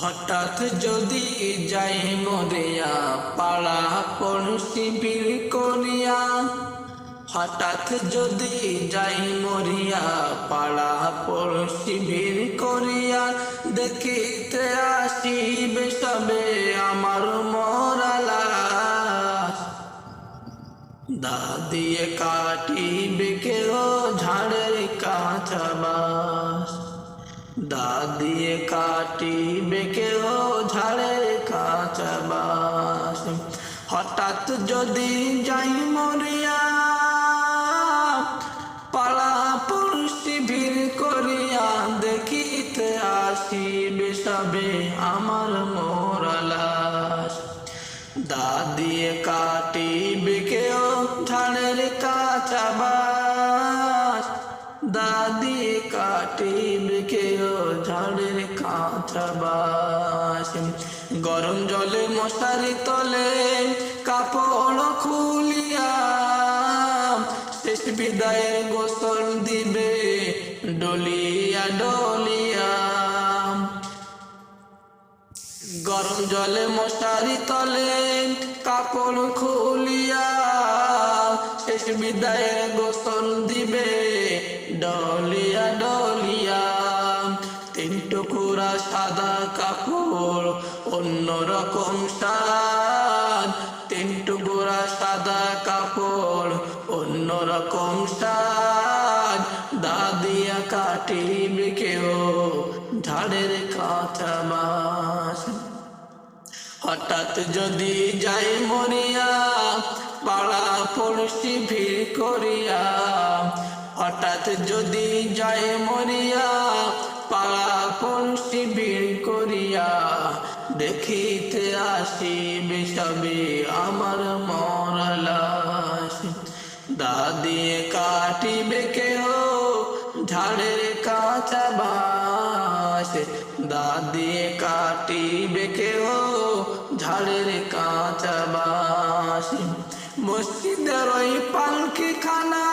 হঠাৎ যদি যাই মরিয়া, পাড়া পড়শি বীর করিয়া। হঠাৎ যদি যাই মরিয়া, পাড়া পড়শি বীর করিয়া। দেখিতে আসিবে সবে আমার মরালা। দা দিয়ে কাটিবে কেউ ঝাড়ের কাঁচা বাস। দা দিয়ে কাটিবে কেউ ঝাড়ের কাঁচা হঠাৎ যদি যাই মরিয়া পাড়া পড়শি করিয়া দেখিতে আসিবে সবে আমার মোরালাস দা দিয়ে কাটিবে কেউ ঝাড়ের কাঁচা বাস দা দিয়ে কাটিবে কেউ ঝাড়ের কাঁচা বাস গরম জলে মশারি তলে কাপড় খুলিয়া শেষ বিদায়ের গোসল দিবে ডলিয়া ডলিয়া। গরম জলে মশারি তলে কাপড় খুলিয়া শেষ বিদায়ের গোসল দিবে। ডলিয়া ডলিয়া, তিন টুকুরা সাদা কাপড় অন্য রকম স্বাদ তিন টুকুরা সাদা কাপড় অন্য রকম স্বাদ দাদিয়া কাটিবে কেউ, ঝাড়ের কাঁচা বাস হঠাৎ যদি যাই মরিয়া পাড়া পড়শি ভিড় করিয়া, হঠাৎ যদি যাই মরিয়া, পাড়া পড়শি ভিড় করিয়া, দেখিতে আসিবে সবে আমার মরলাস দাদিয়ে কাটিবে কেহ ঝাড়ের কাঁচা বাস দাদিয়ে কাটিবে কেহ ঝাড়ের কাঁচা বাস মসজিদের ওই পালকি খানা,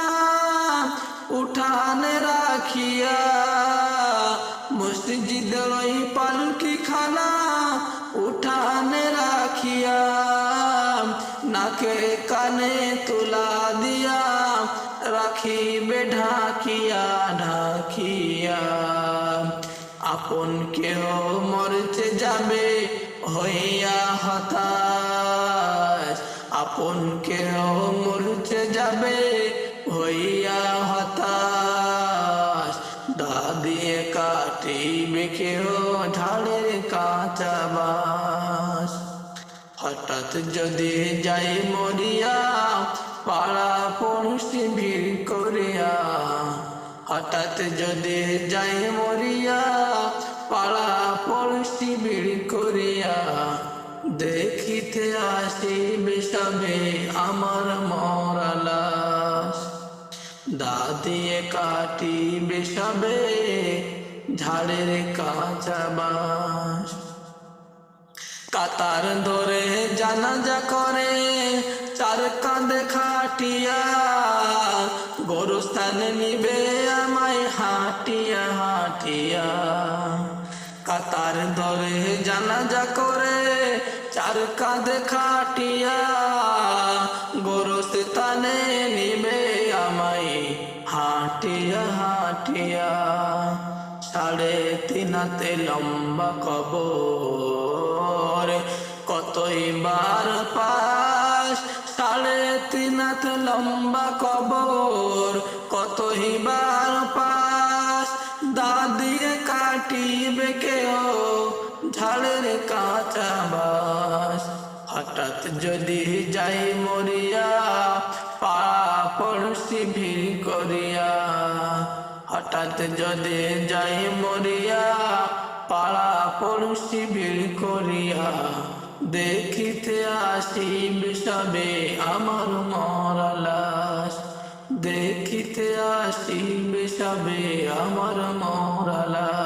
উঠানে রাখিয়া। মসজিদের ওই পালকি খানা, উঠানে রাখিয়া। নাকে কানে তুলা দিয়া, রাখিবে ঢাকিয়া ঢাকিয়া। আপন কেহ মরতে যাবে, হইয়া হতাশ। আপন কেহ মরতে যাবে, হইয়া হতাশ। দাদিয়ে কাটিবে কেহ ঝাড়ের কাঁচা বাস হঠাৎ যদি যাই মরিয়া, পাড়া পড়শি ভিড় করিয়া। হঠাৎ যদি যাই মরিয়া, পাড়া পড়শি ভিড় করিয়া। দেখিতে আসিবে সবে আমার মরালাস দাদিয়ে কাটিবে সবে ঝাড়ের কাঁচা বাস কাতার ধরে জানাজা করে, চার কাঁধে খাটিয়া। গরুস্থানে নিবে আমায় হাটিয়া হাটিয়া। কাতার ধরে জানাজা করে চার কাঁধে খাটিয়া গরুস্থানে নিবে আমায়, হাটিয়া হাটিয়া। সাড়ে তিনাতে লম্বা কবর, কতই বার পাশ সাড়ে তিনাত লম্বা কবর, কতই বার পাশ দাদিয়ে কাটিবে কেউ ঝাড়ের কাঁচা বাস হঠাৎ যদি যাই মরিয়া পা পড়শি ভিড় করিয়া। হঠাৎ যদি যাই মরিয়া পাড়া পড়শি ভিড় করিয়া। দেখিতে আসিবে সবে আমার মরালাস দেখিতে আসিবে সবে আমার মরালাস